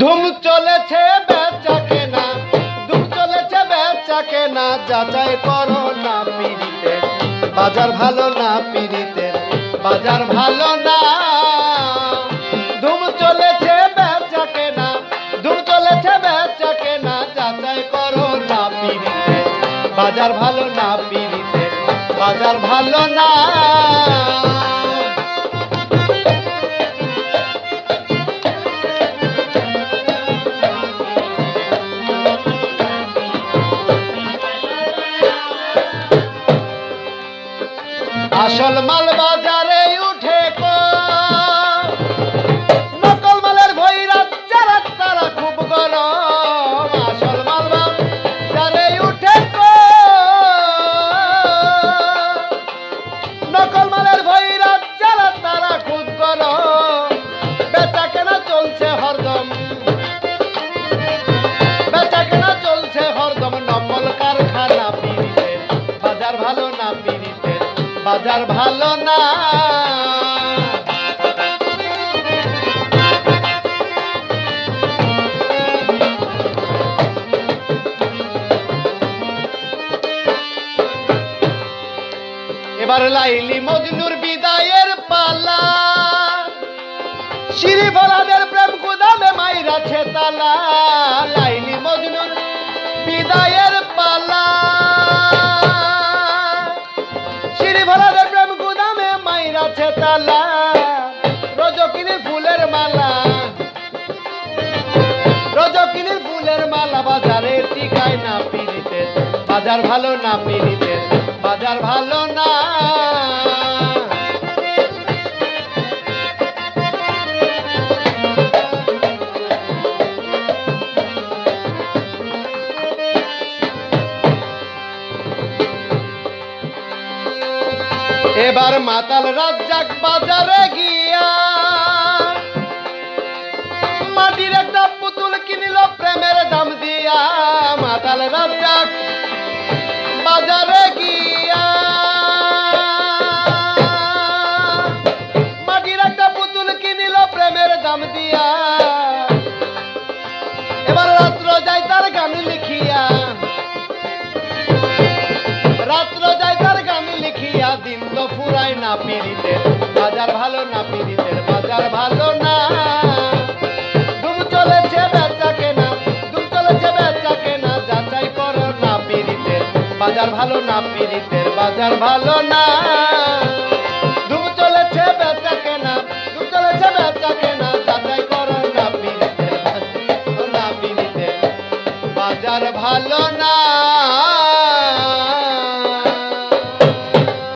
ধুম চলেছে বেচা কেনা, ধুম চলেছে বেচা কেনা, যাচাই করো না পিড়িতে। বাজার ভালো না পিড়িতে, বাজার ভালো না। ধুম চলেছে বেচা কেনা, ধুম চলেছে বেচা কেনা, যাচাই করো না পিড়িতে। বাজার ভালো না পিড়িতে, বাজার ভালো না। আসল মাল বাজারে বাজার ভালো না। এবার লাইলি মজনুর বিদায়ের পালা। সিঁড়ি ভোলাদের প্রেম গুদামে মাইরাছে তালা। লাইলি মজনুর মাইরাছে তালা রজকিনীর ফুলের মালা। রজকিনীর ফুলের মালা, বাজারে টিকায় না পিড়িতে বাজার ভালো না পিড়িতে বাজার ভালো না। এবার মাতাল রাজ্জাক বাজারে গিয়া মাটির একটা পুতুল কিনিল, প্রেমের দাম দিয়া। মাতাল রাজ্জাক বাজারে গিয়া মাটির একটা পুতুল কিনিল, প্রেমের দাম দিয়া। ফুরায় না পিড়িতে বাজার ভালো না। পিড়িতের বাজার ভালো না পিড়িতে বাজার ভালো না বাজার ভালো না। দুম চলেছে বেচা কেনা, দুম চলেছে বেচা কেনা, যাচাই করো না না বাজার ভালো না।